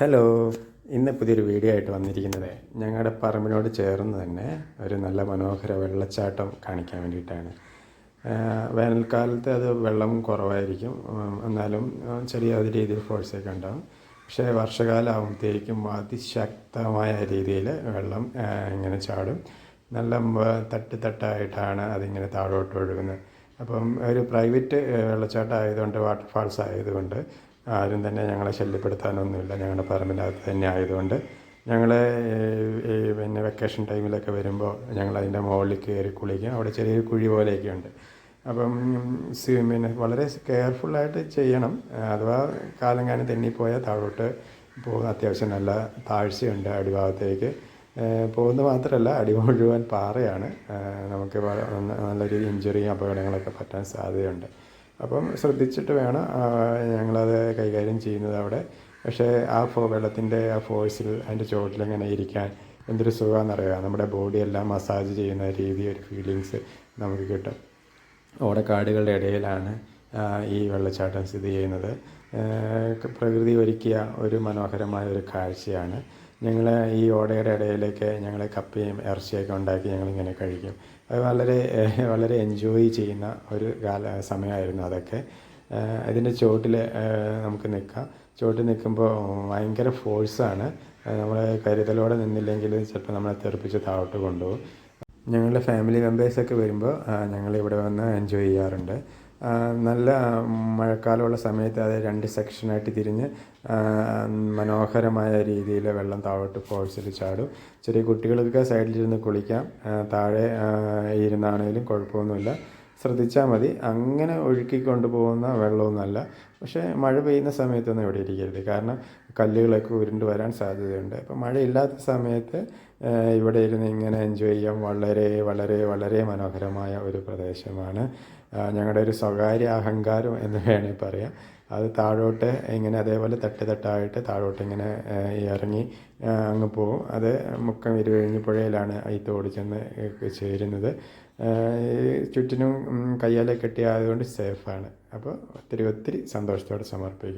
Hello ഇന്ന് പുതിയൊരു video ആയിട്ട് വന്നിരിക്കുന്നത് ഞങ്ങളുടെ പറമ്പിനോട് ചേർന്ന് തന്നെ ഒരു നല്ല മനോഹര വെള്ളച്ചാട്ടം കാണിക്കാൻ വേണ്ടിയിട്ടാണ്. വേനൽക്കാലത്ത് അത് വെള്ളം കുറവായിരിക്കും. എന്നാലും ചെറിയ രീതിയിൽ ഫോഴ്സൊക്കെ ഉണ്ടാകും പക്ഷേ വർഷകാലം ആകുമ്പോഴത്തേക്കും അതിശക്തമായ രീതിയിൽ വെള്ളം ഇങ്ങനെ ചാടും. നല്ല തട്ട് തട്ടായിട്ടാണ് അതിങ്ങനെ താഴോട്ട് ഒഴുകുന്നത്. അപ്പം ഒരു പ്രൈവറ്റ് വെള്ളച്ചാട്ടം ആയതുകൊണ്ട് വാട്ടർഫാൾസ് ആയതുകൊണ്ട് ആരും തന്നെ ഞങ്ങളെ ശല്യപ്പെടുത്താനൊന്നുമില്ല. ഞങ്ങളുടെ പറമ്പിനകത്ത് തന്നെ ആയതുകൊണ്ട് ഞങ്ങൾ പിന്നെ വെക്കേഷൻ ടൈമിലൊക്കെ വരുമ്പോൾ ഞങ്ങൾ അതിന്റെ മുകളിൽ കയറി കുളിക്കും. അവിടെ ചെറിയൊരു കുഴി പോലെയൊക്കെ ഉണ്ട് അപ്പം പിന്നെ വളരെ കെയർഫുള്ളായിട്ട് ചെയ്യണം. അഥവാ കാലം കാലം തെന്നിപ്പോയാൽ താഴോട്ട് പോകുന്ന അത്യാവശ്യം നല്ല താഴ്ചയുണ്ട് അടിഭാഗത്തേക്ക്. പോകുന്നത് മാത്രമല്ല അടി മുഴുവൻ പാറയാണ്. നമുക്ക് നല്ലൊരു ഇഞ്ചുറിയും അപകടങ്ങളൊക്കെ പറ്റാൻ സാധ്യതയുണ്ട്. അപ്പം ശ്രദ്ധിച്ചിട്ട് വേണം ഞങ്ങളത് കൈകാര്യം ചെയ്യുന്നത് അവിടെ. പക്ഷേ ആ ഫോ വെള്ളത്തിന്റെ ആ ഫോഴ്സിൽ അതിന്റെ ചുവട്ടിലിങ്ങനെ ഇരിക്കാൻ എന്തൊരു സുഖമാണെന്നറിയാം നമ്മുടെ ബോഡി എല്ലാം മസാജ് ചെയ്യുന്ന രീതി ഒരു ഫീലിങ്സ് നമുക്ക് കിട്ടും. ഓടക്കാടുകളുടെ ഇടയിലാണ് ഈ വെള്ളച്ചാട്ടം സ്ഥിതി ചെയ്യുന്നത്. പ്രകൃതി ഒരുക്കിയ ഒരു മനോഹരമായ ഒരു കാഴ്ചയാണ്. ഞങ്ങൾ ഈ ഓടയുടെ ഇടയിലേക്ക് ഞങ്ങൾ കപ്പയും ഇറച്ചിയൊക്കെ ഉണ്ടാക്കി ഞങ്ങളിങ്ങനെ കഴിക്കും. അത് വളരെ വളരെ എൻജോയ് ചെയ്യുന്ന ഒരു കാല സമയമായിരുന്നു അതൊക്കെ. അതിന്റെ ചുവട്ടിൽ നമുക്ക് നിൽക്കാം. ചുവട്ടിൽ നിൽക്കുമ്പോൾ ഭയങ്കര ഫോഴ്സാണ് നമ്മൾ കരുതലോടെ നിന്നില്ലെങ്കിൽ ചിലപ്പോൾ നമ്മളെ തെറിപ്പിച്ച് താഴോട്ട് കൊണ്ടുപോകും. ഞങ്ങളുടെ ഫാമിലി മെമ്പേഴ്സൊക്കെ വരുമ്പോൾ ഞങ്ങൾ ഇവിടെ വന്ന് എൻജോയ് ചെയ്യാറുണ്ട്. നല്ല മഴക്കാലമുള്ള സമയത്ത് അത് രണ്ട് സെക്ഷനായിട്ട് തിരിഞ്ഞ് മനോഹരമായ രീതിയിൽ വെള്ളം താഴോട്ട് ഫോഴ്സിൽ ചാടും. ചെറിയ കുട്ടികൾക്ക് സൈഡിലിരുന്ന് കുളിക്കാം. താഴെ ഇരുന്നാണെങ്കിലും കുഴപ്പമൊന്നുമില്ല. ശ്രദ്ധിച്ചാൽ മതി. അങ്ങനെ ഒഴുക്കി കൊണ്ടുപോകുന്ന വെള്ളമൊന്നുമല്ല. പക്ഷേ മഴ പെയ്യുന്ന സമയത്തൊന്നും ഇവിടെ ഇരിക്കരുത്. കാരണം കല്ലുകളൊക്കെ ഉരുണ്ട് വരാൻ സാധ്യതയുണ്ട്. അപ്പം മഴയില്ലാത്ത സമയത്ത് ഇവിടെ ഇരുന്ന് ഇങ്ങനെ എൻജോയ് ചെയ്യാൻ വളരെ വളരെ വളരെ മനോഹരമായ ഒരു പ്രദേശമാണ്. ഞങ്ങളുടെ ഒരു സ്വകാര്യ അഹങ്കാരം എന്ന് വേണമെങ്കിൽ പറയാം. അത് താഴോട്ട് ഇങ്ങനെ അതേപോലെ തട്ട് തട്ടായിട്ട് താഴോട്ട് ഇങ്ങനെ ഇറങ്ങി അങ്ങ് പോവും. അത് മുക്കം ഇരുവഴിഞ്ഞ് പുഴയിലാണ് ഈ തോട് ചെന്ന് ചേരുന്നത്. ചുറ്റിനും കയ്യാലെ കെട്ടിയായതുകൊണ്ട് സേഫാണ്. അപ്പോൾ ഒത്തിരി ഒത്തിരി സന്തോഷത്തോടെ സമർപ്പിക്കും